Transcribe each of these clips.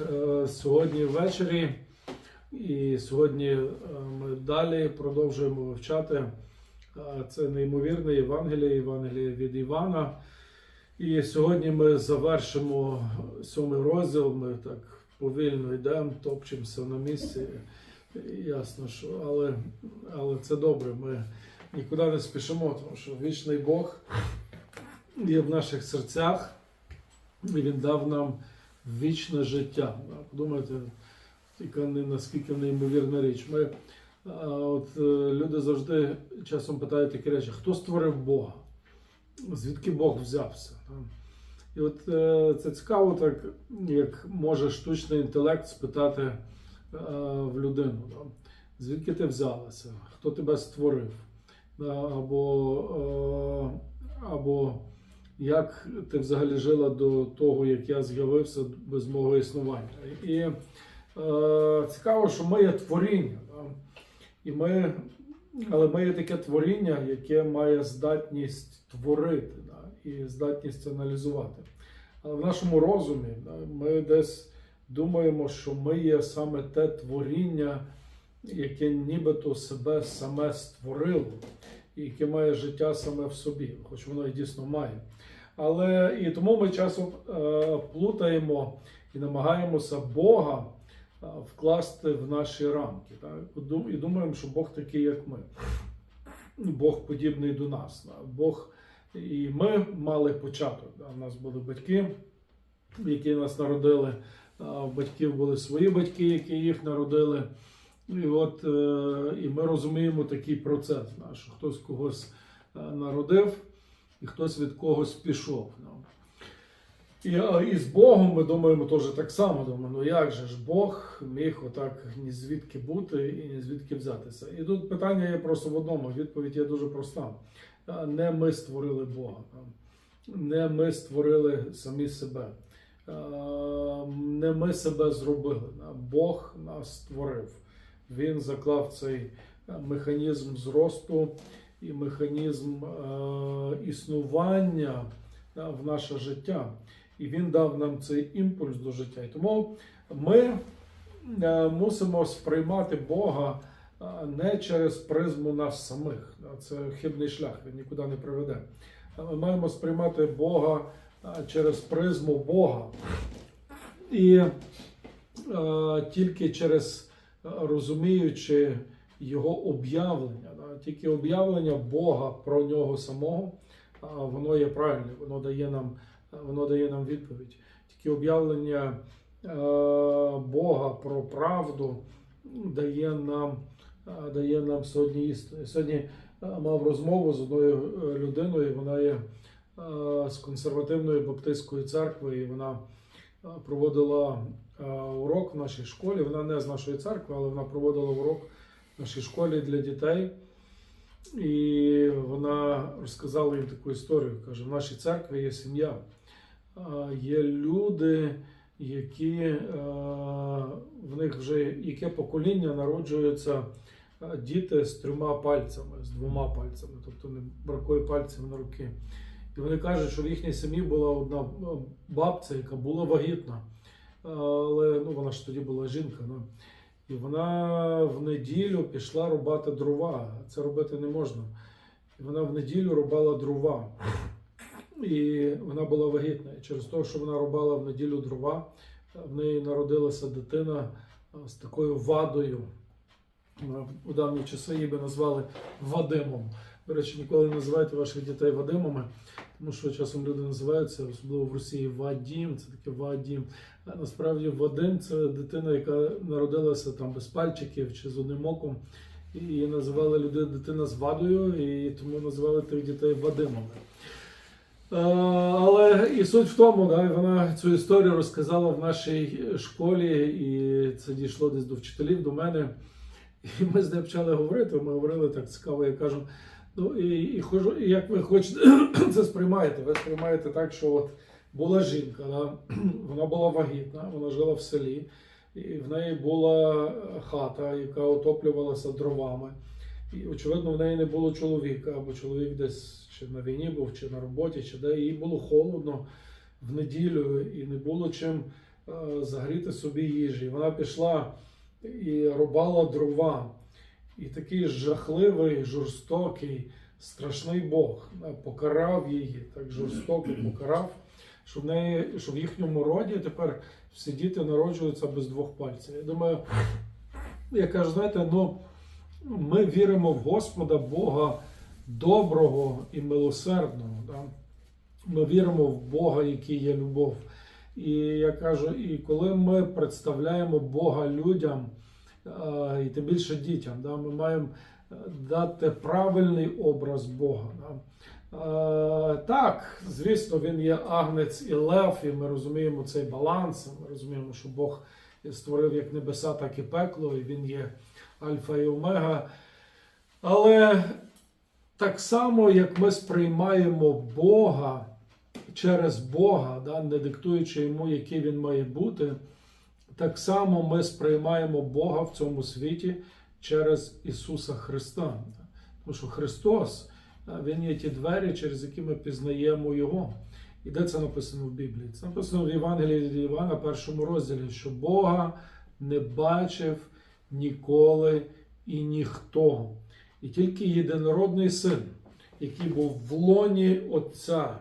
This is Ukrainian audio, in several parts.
е, сьогодні ввечері, і сьогодні е, ми далі продовжуємо вивчати е, це неймовірне Євангеліє, Євангеліє від Івана. І сьогодні ми завершимо сьомий розділ. Ми так повільно йдемо, топчемося на місці. Ясно, що але, але це добре. Ми нікуди не спішимо, тому що вічний Бог є в наших серцях, і Він дав нам вічне життя. Подумайте, яка наскільки неймовірна річ. Ми, от, е, люди завжди часом питають такі речі: хто створив Бога? Звідки Бог взявся? І от е, це цікаво, так як може штучний інтелект спитати е, в людину, звідки ти взялася, хто тебе створив, або, або як ти взагалі жила до того, як я з'явився без мого існування. І е, цікаво, що ми є творіння. І ми, але ми є таке творіння, яке має здатність творити да? і здатність аналізувати. Але в нашому розумі да, ми десь думаємо, що ми є саме те творіння, яке нібито себе саме створило, яке має життя саме в собі, хоч воно і дійсно має. Але і тому ми часом е, плутаємо і намагаємося Бога е, вкласти в наші рамки. Так? І думаємо, що Бог такий, як ми. Бог подібний до нас. Бог і ми мали початок. У нас були батьки, які нас народили. У батьків були свої батьки, які їх народили. І от е, і ми розуміємо такий процес, що хтось когось е, народив, і хтось від когось пішов. І, і з Богом ми думаємо теж так само. Думаємо, ну як же ж Бог міг отак ні звідки бути і ні звідки взятися. І тут питання є просто в одному. Відповідь є дуже проста. Не ми створили Бога, не ми створили самі себе. Не ми себе зробили. Бог нас створив. Він заклав цей е, механізм зросту і механізм е, існування да, в наше життя. І він дав нам цей імпульс до життя. І тому ми е, мусимо сприймати Бога е, не через призму нас самих. Да, Це хибний шлях, він нікуди не приведе. Ми маємо сприймати Бога е, через призму Бога. І е, тільки через е, розуміючи його об'явлення, тільки об'явлення Бога про нього самого, воно є правильне, воно дає нам, воно дає нам відповідь. Тільки об'явлення е, Бога про правду дає нам, е, дає нам сьогодні істину. Сьогодні е, мав розмову з одною е, людиною, вона є е, з консервативної баптистської церкви, і вона е, проводила е, урок в нашій школі. Вона не з нашої церкви, але вона проводила урок в нашій школі для дітей. І вона розказала їм таку історію. Каже, в нашій церкві є сім'я, є люди, які в них вже яке покоління народжуються діти з трьома пальцями, з двома пальцями, тобто не бракує пальців на руки. І вони кажуть, що в їхній сім'ї була одна бабця, яка була вагітна. Але ну, вона ж тоді була жінка. Ну. І вона в неділю пішла рубати дрова. Це робити не можна. І вона в неділю рубала дрова. І вона була вагітна. І через те, що вона рубала в неділю дрова, в неї народилася дитина з такою вадою. У давні часи її би назвали Вадимом. До речі, ніколи не називайте ваших дітей Вадимами, тому що часом люди називаються, особливо в Росії, Вадім, це таке Вадім. А насправді Вадим це дитина, яка народилася там без пальчиків чи з одним оком. І називали люди дитина з вадою, і тому називали тих дітей Вадимами. Але і суть в тому, да, вона цю історію розказала в нашій школі, і це дійшло десь до вчителів, до мене. І ми з нею почали говорити. Ми говорили так цікаво, я кажу. Ну і, і, хожу, як ви хочете це сприймаєте? Ви сприймаєте так, що от була жінка, да? вона була вагітна, вона жила в селі, і в неї була хата, яка отоплювалася дровами. І, очевидно, в неї не було чоловіка, або чоловік десь чи на війні був, чи на роботі, чи де їй було холодно в неділю, і не було чим е, загріти собі їжі. Вона пішла і рубала дрова. І такий жахливий, жорстокий, страшний Бог е, покарав її, так жорстоко покарав, що в неї, що в їхньому роді тепер всі діти народжуються без двох пальців. Я думаю, я кажу, знаєте, ну ми віримо в Господа Бога доброго і милосердного. Да? Ми віримо в Бога, який є любов. І я кажу, і коли ми представляємо Бога людям, і тим більше дітям, да, ми маємо е, дати правильний образ Бога. Да. Так, звісно, він є агнець і лев, і ми розуміємо цей баланс. Ми розуміємо, що Бог створив як небеса, так і пекло, і він є альфа і омега. Але так само, як ми сприймаємо Бога через Бога, да, не диктуючи йому, який він має бути, так само ми сприймаємо Бога в цьому світі через Ісуса Христа. Тому що Христос, Він є ті двері, через які ми пізнаємо Його. І де це написано в Біблії? Це написано в Євангелії від Івана, першому розділі, що Бога не бачив ніколи і ніхто. І тільки єдинородний син, який був в лоні Отця,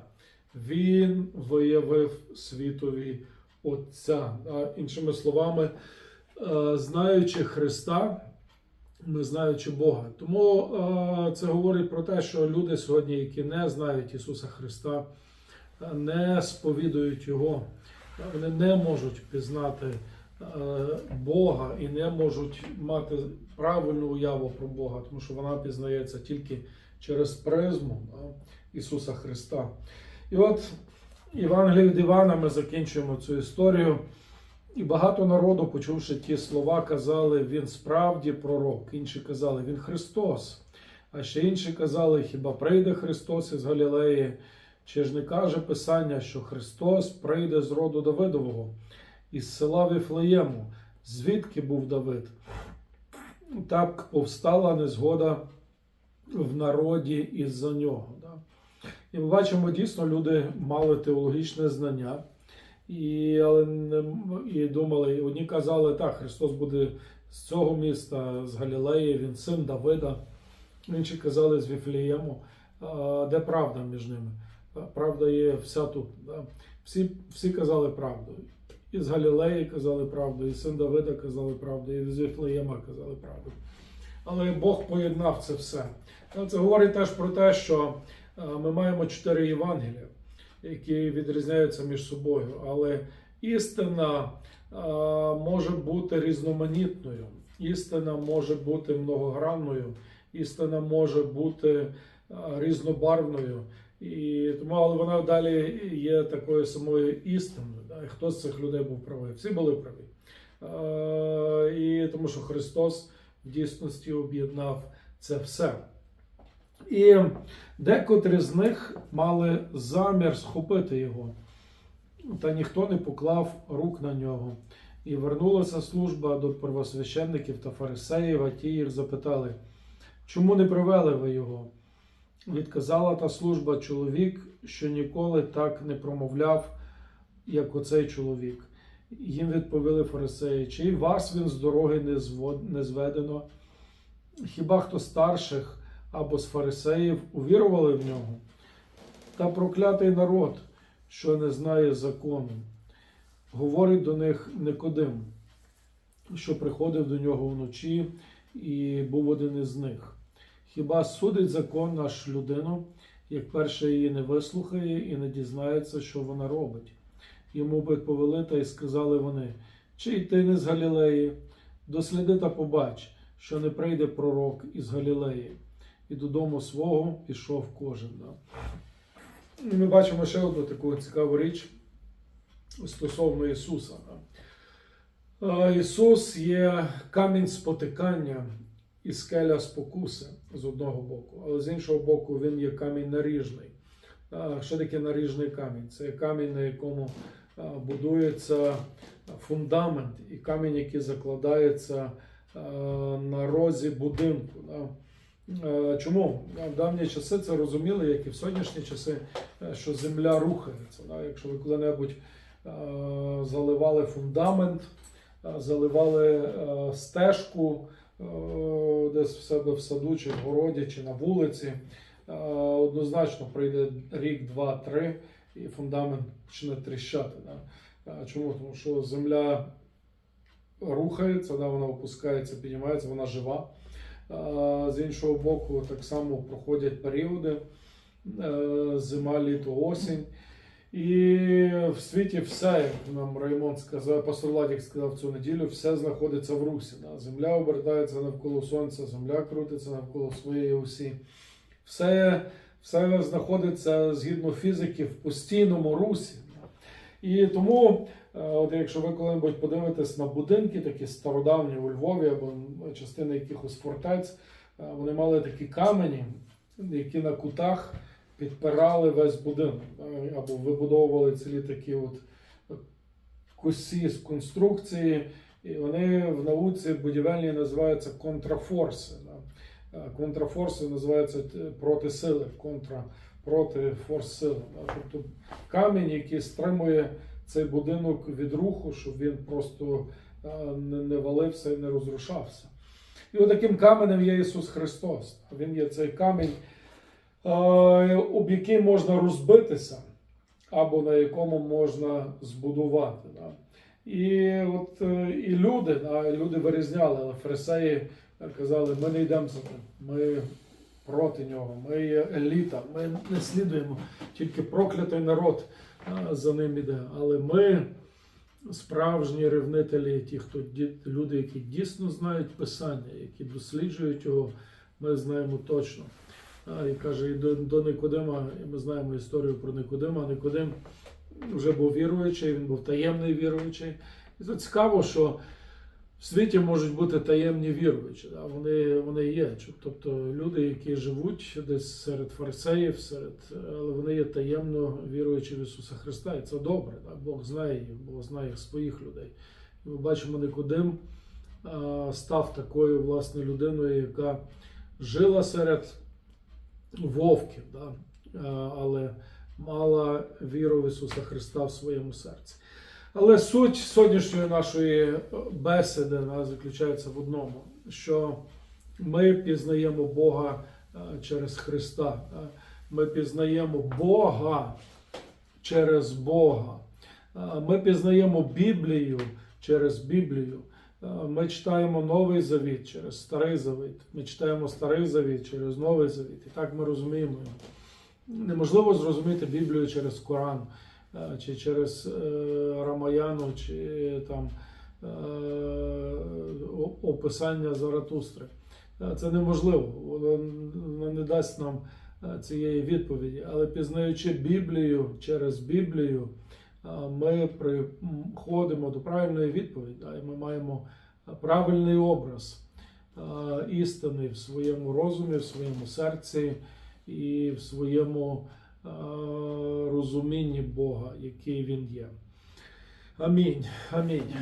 він виявив світові Отця. Іншими словами, знаючи Христа, ми знаючи Бога. Тому це говорить про те, що люди сьогодні, які не знають Ісуса Христа, не сповідують Його, вони не можуть пізнати Бога і не можуть мати правильну уяву про Бога, тому що вона пізнається тільки через призму Ісуса Христа. І от Євангелію від Івана ми закінчуємо цю історію. І багато народу, почувши ті слова, казали, він справді пророк. Інші казали, він Христос. А ще інші казали, хіба прийде Христос із Галілеї? Чи ж не каже Писання, що Христос прийде з роду Давидового, із села Віфлеєму, звідки був Давид? Так повстала незгода в народі із-за нього. І ми бачимо, дійсно, люди мали теологічне знання. І, але не, і думали, одні казали, так, Христос буде з цього міста, з Галілеї, він син Давида. Інші казали з Віфлієму. Де правда між ними? Правда є вся тут. Всі, всі казали правду. І з Галілеї казали правду, і син Давида казали правду, і з Віфлеєма казали правду. Але Бог поєднав це все. Це говорить теж про те, що ми маємо чотири Євангелія які відрізняються між собою. Але істина може бути різноманітною, істина може бути многогранною, істина може бути різнобарвною. І тому, але вона далі є такою самою істиною. Да? Хто з цих людей був правий? Всі були праві. А, і тому що Христос в дійсності об'єднав це все. І декотрі з них мали замір схопити його, та ніхто не поклав рук на нього. І вернулася служба до первосвященників та фарисеїв, а ті їх запитали, чому не привели ви його? Відказала та служба чоловік, що ніколи так не промовляв, як оцей чоловік. Їм відповіли фарисеї, чи вас він з дороги не зведено? Хіба хто старших? Або з фарисеїв увірували в нього. Та проклятий народ, що не знає закону, говорить до них Никодим, що приходив до нього вночі і був один із них. Хіба судить закон наш людину, як перше її не вислухає і не дізнається, що вона робить? Йому відповіли та й сказали вони: чи й ти не з Галілеї? Досліди та побач, що не прийде пророк із Галілеї і додому свого пішов кожен. Да. Ми бачимо ще одну таку цікаву річ стосовно Ісуса. Да. Ісус є камінь спотикання і скеля спокуси з одного боку, але з іншого боку, Він є камінь наріжний. Що таке наріжний камінь? Це камінь, на якому будується фундамент, і камінь, який закладається на розі будинку. Е, Чому в давні часи це розуміли, як і в сьогоднішні часи, е, що земля рухається. Якщо ви коли-небудь заливали фундамент, е, заливали е, стежку е, десь в себе в саду, чи в городі, чи на вулиці. Е, Однозначно пройде рік, два, три, і фундамент почне тріщати. Е, Чому? Тому що земля рухається, вона опускається, піднімається, вона жива. З іншого боку, так само проходять періоди е, зима, літо, осінь. І в світі все, як нам Раймонд сказав, пастор Владик сказав цю неділю, все знаходиться в русі. Да? Земля обертається навколо сонця, земля крутиться навколо своєї осі. Все, все знаходиться згідно фізики в постійному русі. І тому, е, от якщо ви коли-небудь подивитесь на будинки, такі стародавні у Львові або частини якихось фортець, е, вони мали такі камені, які на кутах підпирали весь будинок е, або вибудовували цілі такі от косі з конструкції. І вони в науці будівельній називаються контрафорси. Контрафорси називаються е, проти сили, контра проти форс Тобто камінь, який стримує цей будинок від руху, щоб він просто е, не валився і не розрушався. І отаким каменем є Ісус Христос. Він є цей камінь, е, об який можна розбитися, або на якому можна збудувати. І от е, і люди, люди вирізняли, але фарисеї казали, ми не йдемо за ним, ми проти нього, ми є еліта, ми не слідуємо, тільки проклятий народ за ним іде. Але ми справжні ревнителі, ті, хто люди, які дійсно знають писання, які досліджують його, ми знаємо точно. І каже, і до, до Никодима, і ми знаємо історію про Никодима. Никодим вже був віруючий, він був таємний віруючий. І це цікаво, що в світі можуть бути таємні віруючі. Да? Вони, вони є. Тобто люди, які живуть десь серед фарисеїв, серед, але вони є таємно віруючі в Ісуса Христа. І це добре. Да? Бог знає їх, Бог знає своїх людей. Ми бачимо, Никодим став такою власне людиною, яка жила серед вовків, да? але мала віру в Ісуса Христа в своєму серці. Але суть сьогоднішньої нашої бесіди вона заключається в одному, що ми пізнаємо Бога е, через Христа. е, Ми пізнаємо Бога через Бога. Е, Ми пізнаємо Біблію через Біблію. Ми читаємо Новий Завіт через Старий Завіт. Ми читаємо Старий Завіт через Новий Завіт. І так ми розуміємо. Неможливо зрозуміти Біблію через Коран, чи через е, Рамаяну, чи там е, описання Заратустри. Е, Це неможливо, воно не дасть нам цієї відповіді. Але пізнаючи Біблію через Біблію, ми приходимо до правильної відповіді, і ми маємо правильний образ істини в своєму розумі, в своєму серці і в своєму розумінні Бога, який він є. Амінь. Амінь.